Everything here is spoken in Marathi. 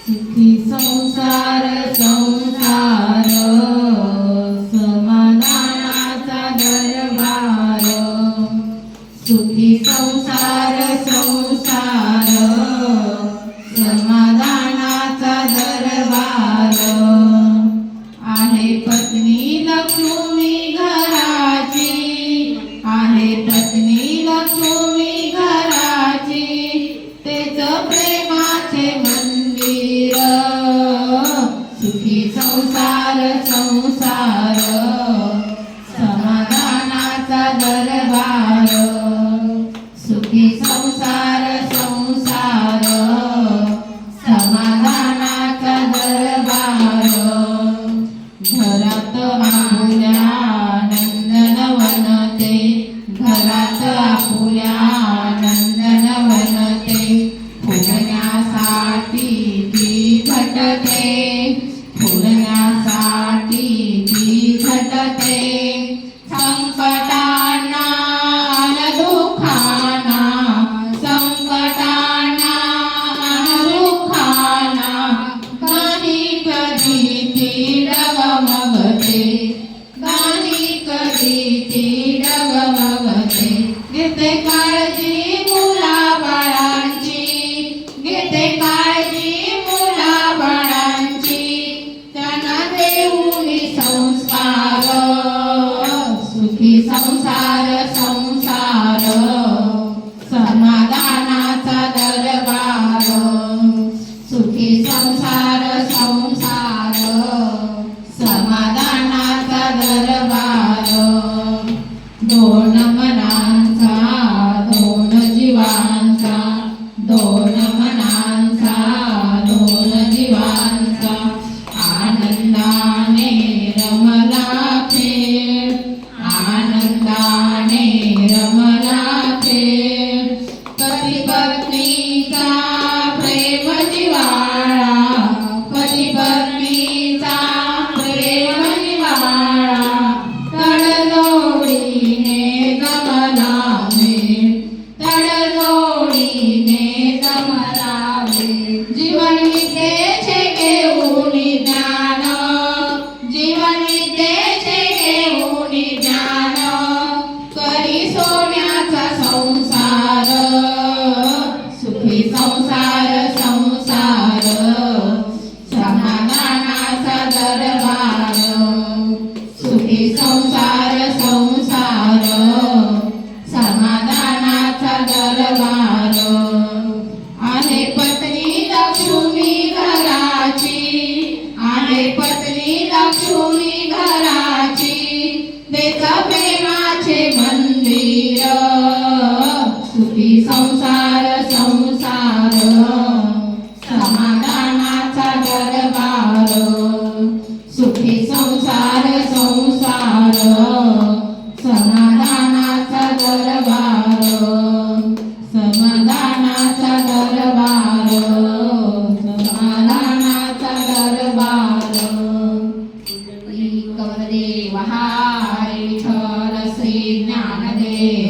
सुखी संसार संसार समाधानाचा दरबार. सुखी संसार संसार समाधानाचा दरबार. आहे पत्नी लक्ष्मी घराची आहे पत्नी लक्ष्मी घराची तेच प्रेम सुखी संसार संसार समाधानाचा दरबार. सुखी संसार ती झटते संकटांना अन दुःखांना संकटांना अन दुःखांना कधी ती डगमगते गाणी कधी ती डगमगते घेते का संसार संसार समाधानाचा दरबार. दोन मना संसार. संसार समाधानाचा ज्ञान सजली लक्ष्मी घराची देख प्रेमाचे मंदिर. सुखी संसार संसार. समाधानाचा दरबार. सुखी संसार संसार. समाधानाचा दरबार. समाधानाचा दरबार. समाधानाचा दरबार. Yeah.